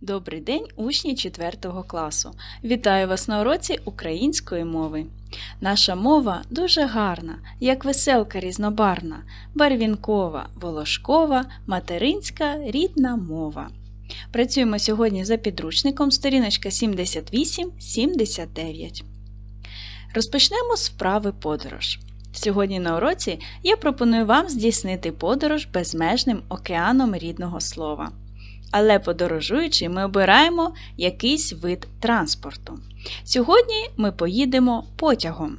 Добрий день, учні 4 класу. Вітаю вас на уроці української мови. Наша мова дуже гарна, як веселка різнобарна, барвінкова, волошкова, материнська рідна мова. Працюємо сьогодні за підручником сторіночка 78-79. Розпочнемо з вправи подорож. Сьогодні на уроці я пропоную вам здійснити подорож безмежним океаном рідного слова. Але подорожуючи, ми обираємо якийсь вид транспорту. Сьогодні ми поїдемо потягом.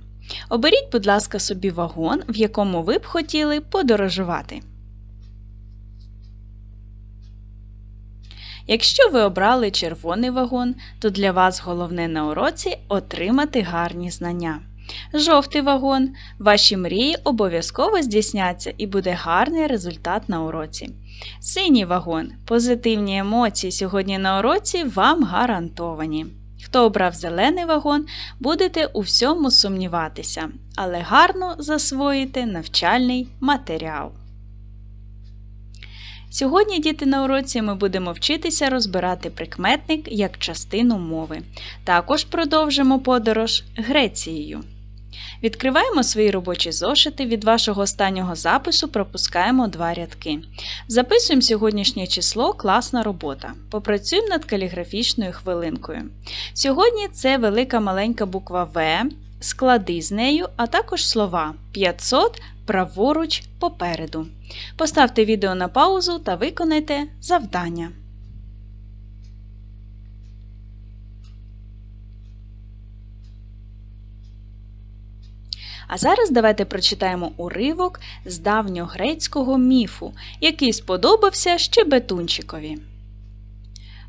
Оберіть, будь ласка, собі вагон, в якому ви б хотіли подорожувати. Якщо ви обрали червоний вагон, то для вас головне на уроці отримати гарні знання. Жовтий вагон, ваші мрії обов'язково здійсняться і буде гарний результат на уроці. Синій вагон, позитивні емоції сьогодні на уроці вам гарантовані. Хто обрав зелений вагон, будете у всьому сумніватися, але гарно засвоїте навчальний матеріал. Сьогодні, діти, на уроці ми будемо вчитися розбирати прикметник як частину мови. Також продовжимо подорож Грецією. Відкриваємо свої робочі зошити. Від вашого останнього запису пропускаємо два рядки. Записуємо сьогоднішнє число класна робота. Попрацюємо над каліграфічною хвилинкою. Сьогодні це велика маленька буква В, склади з нею, а також слова 500 праворуч попереду. Поставте відео на паузу та виконайте завдання. А зараз давайте прочитаємо уривок з давньогрецького міфу, який сподобався щебетунчикові.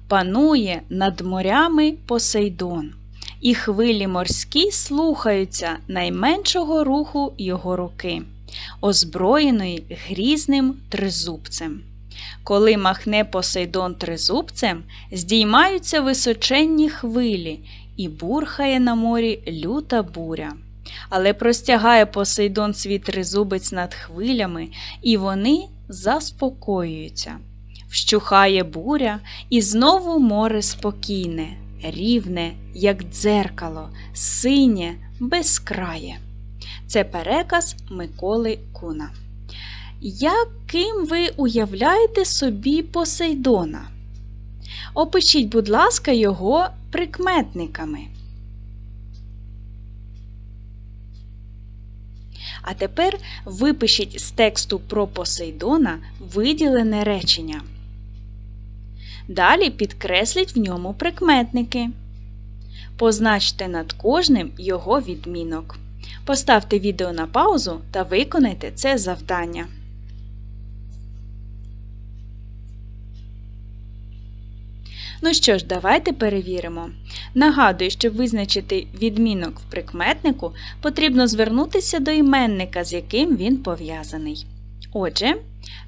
Панує над морями Посейдон, і хвилі морські слухаються найменшого руху його руки, озброєної грізним тризубцем. Коли махне Посейдон тризубцем, здіймаються височенні хвилі, і бурхає на морі люта буря. Але простягає Посейдон свій тризубець над хвилями, і вони заспокоюються. Вщухає буря, і знову море спокійне, рівне, як дзеркало, синє, безкрає. Це переказ Миколи Куна. Яким ви уявляєте собі Посейдона? Опишіть, будь ласка, його прикметниками. А тепер випишіть з тексту про Посейдона виділене речення. Далі підкресліть в ньому прикметники. Позначте над кожним його відмінок. Поставте відео на паузу та виконайте це завдання. Ну що ж, давайте перевіримо. Нагадую, щоб визначити відмінок в прикметнику, потрібно звернутися до іменника, з яким він пов'язаний. Отже,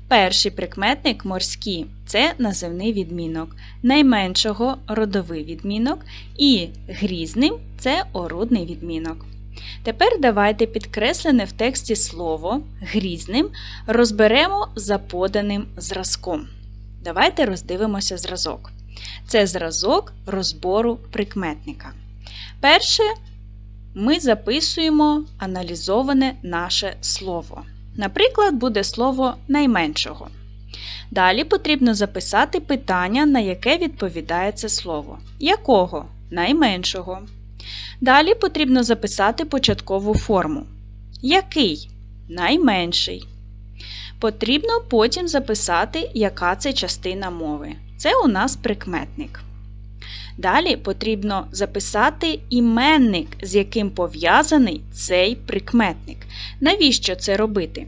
перший прикметник морські це називний відмінок, найменшого родовий відмінок, і грізним це орудний відмінок. Тепер давайте підкреслене в тексті слово грізним розберемо за поданим зразком. Давайте роздивимося зразок. Це зразок розбору прикметника. Перше, ми записуємо аналізоване наше слово. Наприклад, буде слово найменшого. Далі потрібно записати питання, на яке відповідає це слово. Якого? Найменшого. Далі потрібно записати початкову форму. Який? Найменший. Потрібно потім записати, яка це частина мови. Це у нас прикметник. Далі потрібно записати іменник, з яким пов'язаний цей прикметник. Навіщо це робити?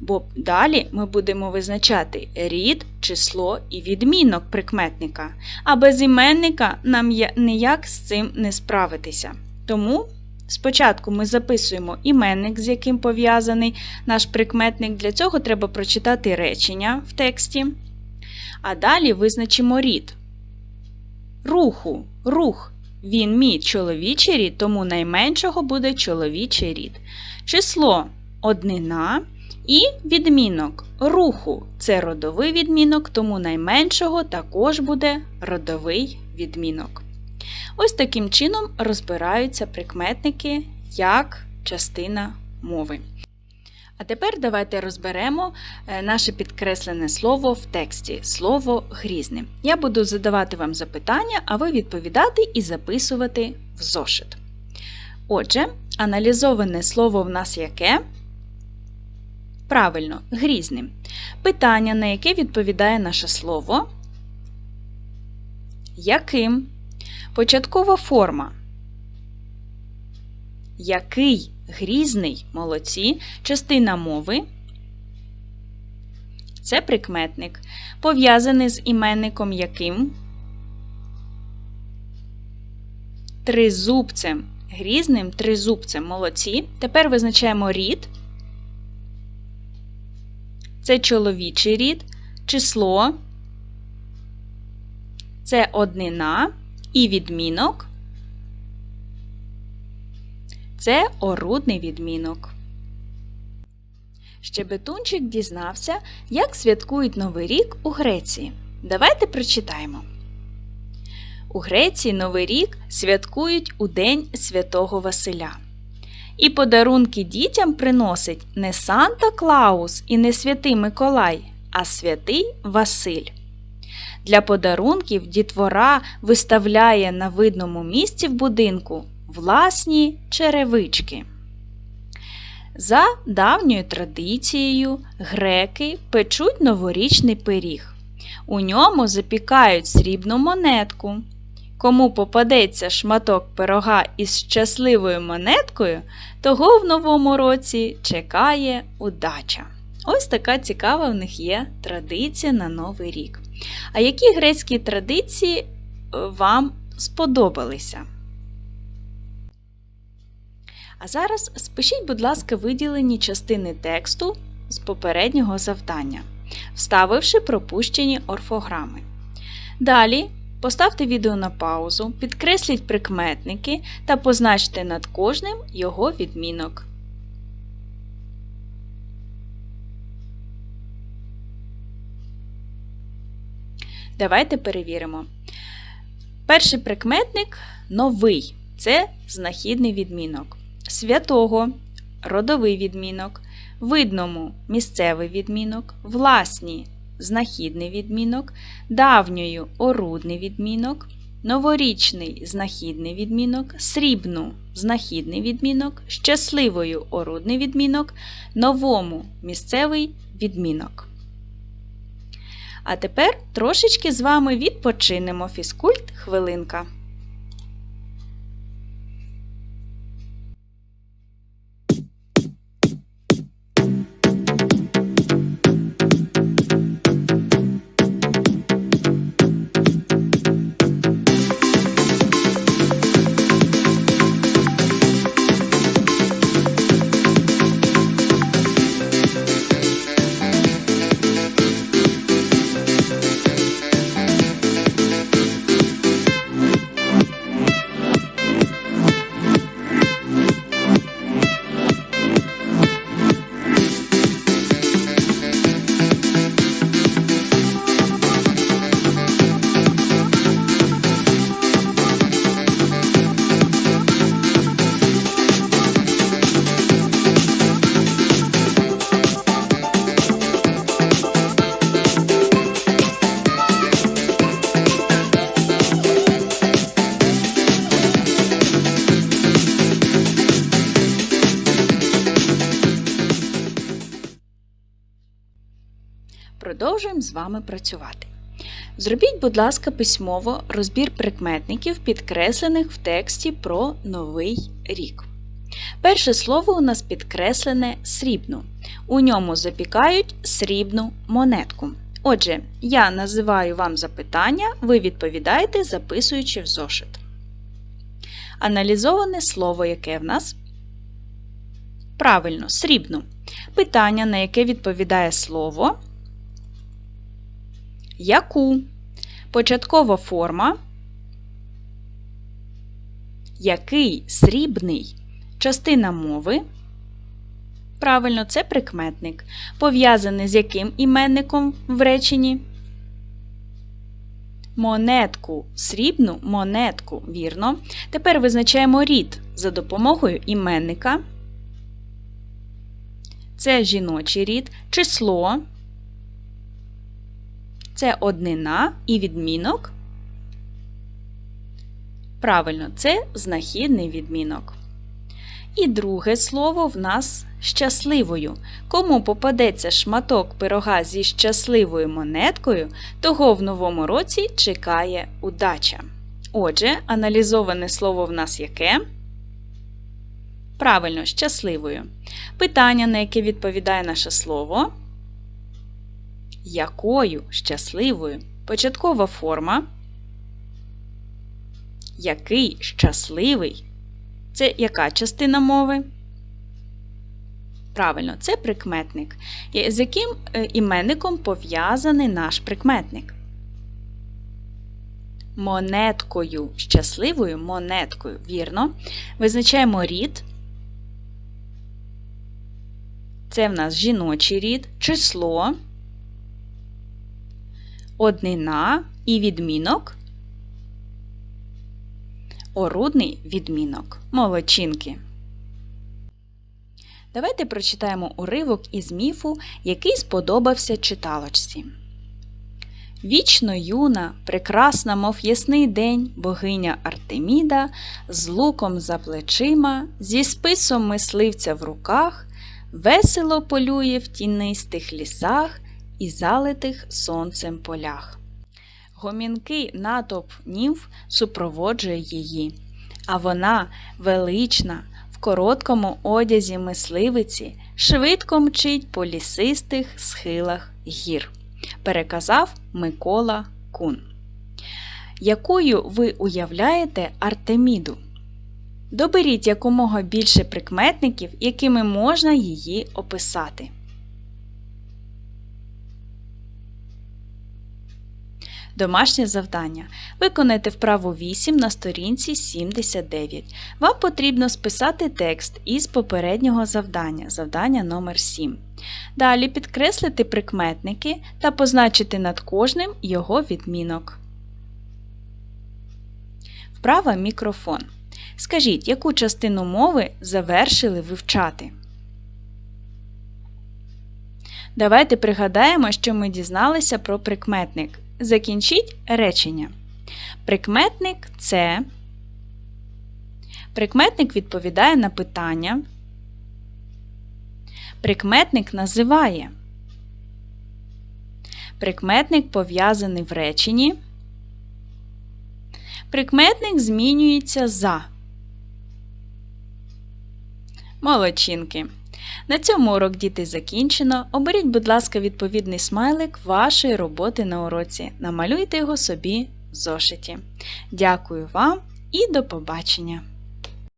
Бо далі ми будемо визначати рід, число і відмінок прикметника. А без іменника нам ніяк з цим не справитися. Тому спочатку ми записуємо іменник, з яким пов'язаний наш прикметник. Для цього треба прочитати речення в тексті. А далі визначимо рід. Руху, рух. Він мій чоловічий рід, тому найменшого буде чоловічий рід. Число однина. І відмінок руху це родовий відмінок, тому найменшого також буде родовий відмінок. Ось таким чином розбираються прикметники як частина мови. А тепер давайте розберемо е, наше підкреслене слово в тексті слово грізне. Я буду задавати вам запитання, а ви відповідати і записувати в зошит. Отже, аналізоване слово в нас яке? Правильно, грізним. Питання, на яке відповідає наше слово? Яким? Початкова форма. Який грізний молодці частина мови? Це прикметник, пов'язаний з іменником яким? Тризубцем. Грізним тризубцем. Молодці. Тепер визначаємо рід. Це чоловічий рід, число, це однина і відмінок. Це орудний відмінок. Щебетунчик дізнався, як святкують Новий рік у Греції. Давайте прочитаємо. У Греції Новий рік святкують у День Святого Василя. І подарунки дітям приносить не Санта Клаус і не святий Миколай, а святий Василь. Для подарунків дітвора виставляє на видному місці в будинку власні черевички. За давньою традицією греки печуть новорічний пиріг. У ньому запікають срібну монетку. Кому попадеться шматок пирога із щасливою монеткою, того в новому році чекає удача. Ось така цікава в них є традиція на Новий рік. А які грецькі традиції е, вам сподобалися? А зараз спишіть, будь ласка, виділені частини тексту з попереднього завдання, вставивши пропущені орфограми. Далі поставте відео на паузу, підкресліть прикметники та позначте над кожним його відмінок. Давайте перевіримо. Перший прикметник новий це знахідний відмінок. Святого родовий відмінок, видному місцевий відмінок, власні знахідний відмінок, давньою орудний відмінок, новорічний знахідний відмінок, срібну знахідний відмінок, щасливою орудний відмінок, новому місцевий відмінок. А тепер трошечки з вами відпочинемо фізкульт хвилинка. Продовжуємо з вами працювати. Зробіть, будь ласка, письмово розбір прикметників, підкреслених в тексті про новий рік. Перше слово у нас підкреслене срібну. У ньому запікають срібну монетку. Отже, я називаю вам запитання, ви відповідаєте, записуючи в зошит. Аналізоване слово, яке в нас? Правильно, срібну. Питання, на яке відповідає слово. Яку? Початкова форма. Який срібний частина мови. Правильно, це прикметник. Пов'язаний з яким іменником в реченні? Монетку, срібну монетку, вірно. Тепер визначаємо рід за допомогою іменника. Це жіночий рід, число. Це однина і відмінок. Правильно, це знахідний відмінок. І друге слово в нас щасливою. Кому попадеться шматок пирога зі щасливою монеткою, того в новому році чекає удача. Отже, аналізоване слово в нас яке? Правильно, щасливою. Питання, на яке відповідає наше слово. Якою щасливою? Початкова форма. Який щасливий? Це яка частина мови? Правильно, це прикметник. З яким е, іменником пов'язаний наш прикметник? Монеткою. Щасливою монеткою. Вірно. Визначаємо рід. Це в нас жіночий рід, число, однина і відмінок. Орудний відмінок. Молодчинки. Давайте прочитаємо уривок із міфу, який сподобався читалочці. Вічно юна, прекрасна, мов ясний день, богиня Артеміда, з луком за плечима, зі списом мисливця в руках, весело полює в тінистих лісах і залитих сонцем полях. Гомінкий натовп німф супроводжує її, а вона велична, в короткому одязі мисливиці, швидко мчить по лісистих схилах гір, переказав Микола Кун. Якою ви уявляєте Артеміду? Доберіть якомога більше прикметників, якими можна її описати. Домашнє завдання. Виконайте вправу 8 на сторінці 79. Вам потрібно списати текст із попереднього завдання, завдання номер 7 Далі підкреслити прикметники та позначити над кожним його відмінок. Вправа мікрофон. Скажіть, яку частину мови завершили вивчати? Давайте пригадаємо, що ми дізналися про прикметник. Закінчіть речення. Прикметник це. Прикметник відповідає на питання. Прикметник називає. Прикметник пов'язаний в реченні. Прикметник змінюється за. Молодчинки. На цьому урок діти закінчено. Оберіть, будь ласка, відповідний смайлик вашої роботи на уроці. Намалюйте його собі в зошиті. Дякую вам і до побачення!